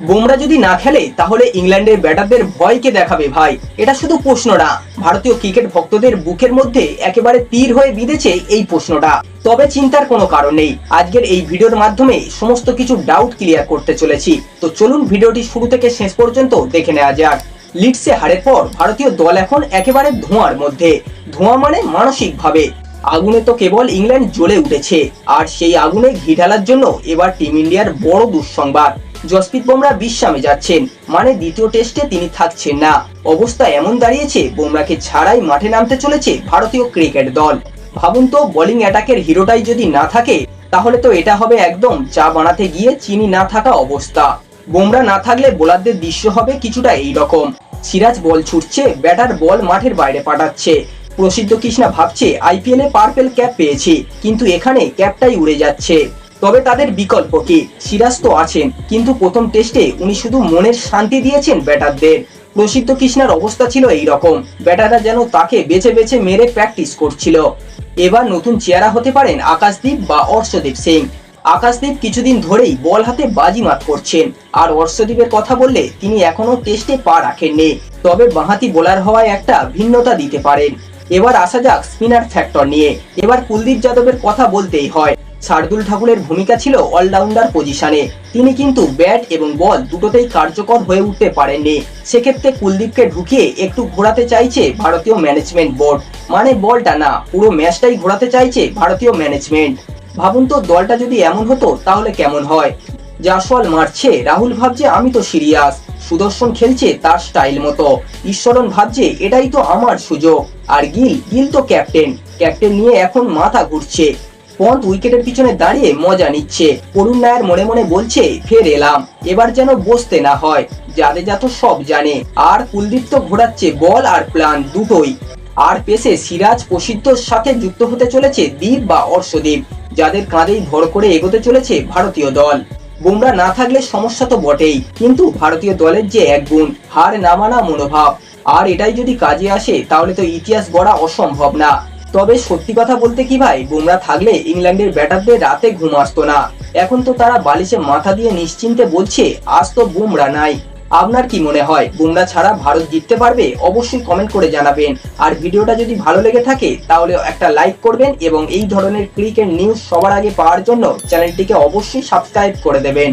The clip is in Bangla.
বুমরা যদি না খেলে, তাহলে ইংল্যান্ডের ব্যাটারদের ভয়কে দেখাবে ভাই? এটা শুধু প্রশ্ন না। ভারতীয় ক্রিকেট ভক্তদের বুকের মধ্যে একেবারে তীর হয়ে বিঁধেছে এই প্রশ্নটা। তবে চিন্তার কোনো কারণ নেই। আজকের এই ভিডিওর মাধ্যমে সমস্ত কিছু ডাউট ক্লিয়ার করতে চলেছি। তো চলুন ভিডিওটি শুরু থেকে শেষ পর্যন্ত দেখে নেওয়া যাক। লিডসে হারের পর ভারতীয় দল এখন একেবারে ধোঁয়ার মধ্যে। ধোঁয়া মানে মানসিকভাবে। আগুনে তো কেবল ইংল্যান্ড জ্বলে উঠেছে। আর সেই আগুনে ঘি ঢালার জন্য এবার টিম ইন্ডিয়ার বড় দুঃসংবাদ। জসপ্রীত বুমরা বিশ্রামে যাচ্ছেন। মানে দ্বিতীয় টেস্টে তিনি থাকছেন না। অবস্থা এমন দাঁড়িয়েছে, বুমরাকে ছাড়াই মাঠে নামতে চলেছে ভারতীয় ক্রিকেট দল। ভাবুন তো বোলিং অ্যাটাকের হিরোটাই যদি না থাকে, তাহলে তো এটা হবে একদম চা বানাতে গিয়ে চিনি না থাকা অবস্থা। বুমরা না থাকলে বোলারদের দৃশ্য হবে কিছুটা এই রকম সিরাজ বল ছুটছে, ব্যাটার বল মাঠের বাইরে পাঠাচ্ছে। প্রসিদ্ধ কৃষ্ণা ভাবছে আইপিএলে পার্পেল ক্যাপ পেয়েছি, কিন্তু এখানে ক্যাপটাই উড়ে যাচ্ছে। তবে তাদের বিকল্প কি? সিরাজ তো আছেন, কিন্তু প্রথম টেস্টে উনি শুধু মনের শান্তি দিয়েছেন ব্যাটারদের। প্রসিদ্ধ কৃষ্ণার অবস্থা ছিল এই রকম ব্যাটাররা যেন তাকে বেছে বেছে মেরে প্র্যাকটিস করছিল। এবার নতুন চেহারা হতে পারেন আকাশদীপ বা অর্শদীপ সিং। আকাশদীপ কিছুদিন ধরেই বল হাতে বাজিমাত করছেন, আর অর্শদীপের কথা বললে তিনি এখনও টেস্টে পা রাখেননি। তবে বাঁহাতি বোলার হওয়ায় একটা ভিন্নতা দিতে পারেন। এবার আসা যাক স্পিনার ফ্যাক্টর নিয়ে। এবার কুলদীপ যাদবের কথা বলতেই হয়। শার্দুল ঠাকুরের ভূমিকা ছিল অলরাউন্ডার পজিশনে তিনি কিন্তু ব্যাট এবং বল দুটোতেই কার্যকর হয়ে উঠতে পারেননি। সেক্ষেত্রে কুলদীপকে ঢুকিয়ে একটু ঘোরাতে চাইছে ভারতীয় ম্যানেজমেন্ট বোর্ড মানে বলটা না, পুরো ম্যাচটাই ঘোরাতে চাইছে ভারতীয় ম্যানেজমেন্ট ভাবুন তো, দলটা যদি এমন হতো, তাহলে কেমন হয়? জাসওয়াল মারছে, রাহুল ভাবছে, আমি তো সিরিয়াস সুদর্শন খেলছে তার স্টাইল মতো। ঈশ্বরন ভাবছে, এটাই তো আমার সুযোগ। আর গিল গিল তো ক্যাপ্টেন ক্যাপ্টেন নিয়ে এখন মাথা ঘুরছে। পন্থ উইকেটের পিছনে দাঁড়িয়ে মজা নিচ্ছে। করুণ নায়ার মনে মনে বলছে, ফের এলাম। এবার যেন বসতে না হয়। জাদেজা তো সব জানে। আর কুলদীপ তো ঘোরাচ্ছে বল আর প্ল্যান দুটোই। আর পেশে সিরাজ, প্রসিদ্ধর সাথে যুক্ত হতে চলেছে দ্বীপ বা অর্শদ্বীপ যাদের কাঁধেই ভর করে এগোতে চলেছে ভারতীয় দল। বুমরা না থাকলে সমস্যা তো বটেই, কিন্তু ভারতীয় দলের যে এক গুণ, হার না মানা মনোভাব। আর এটাই যদি কাজে আসে, তাহলে তো ইতিহাস গড়া অসম্ভব না। তবে সত্যি কথা বলতে কি ভাই বুমরা থাকলে ইংল্যান্ডের ব্যাটারদের রাতে ঘুম আসতো না। এখন তো তারা বালিশে মাথা দিয়ে নিশ্চিন্তে বলছে, আজ তো বুমরা নাই। আপনার কি মনে হয় বুমরা ছাড়া ভারত জিততে পারবে? অবশ্যই কমেন্ট করে জানাবেন। আর ভিডিওটা যদি ভালো লেগে থাকে, তাহলে একটা লাইক করবেন এবং এই ধরনের ক্রিকেট নিউজ সবার আগে পাওয়ার জন্য চ্যানেলটিকে অবশ্যই সাবস্ক্রাইব করে দেবেন।